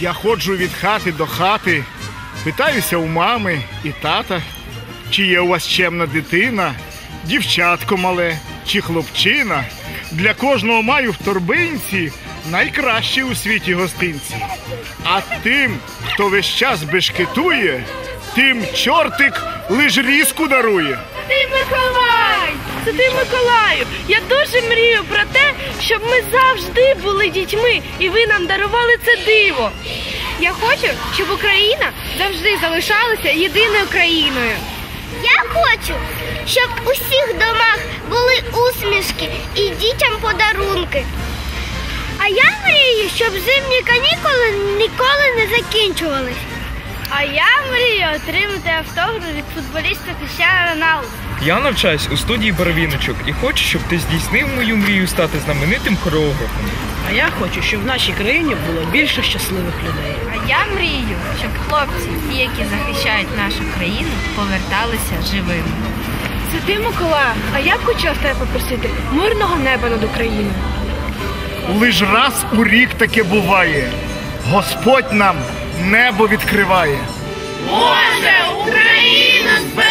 Я ходжу від хати до хати, питаюся у мами і тата, чи є у вас чемна дитина, дівчатко мале чи хлопчина. Для кожного маю в торбинці найкращі у світі гостинці. А тим, хто весь час бешкетує, тим чортик лиш різку дарує. Ти Миколай! Це ти Миколаю! Я дуже мрію про те, щоб ми завжди були дітьми і ви нам дарували це диво. Я хочу, щоб Україна завжди залишалася єдиною країною. Я хочу, щоб у всіх домах були усмішки і дітям подарунки. А я мрію, щоб зимні канікули ніколи не закінчувались. А я мрію отримати автограф від футболіста Крістіана Роналду. Я навчаюсь у студії Барвіночок і хочу, щоб ти здійснив мою мрію стати знаменитим хореографом. А я хочу, щоб в нашій країні було більше щасливих людей. А я мрію, щоб хлопці, ті, які захищають нашу країну, поверталися живими. Це ти Миколаю, а я б хотіла в тебе попросити мирного неба над Україною. Лиш раз у рік таке буває. Господь нам небо відкриває. Боже, Україна зберегти!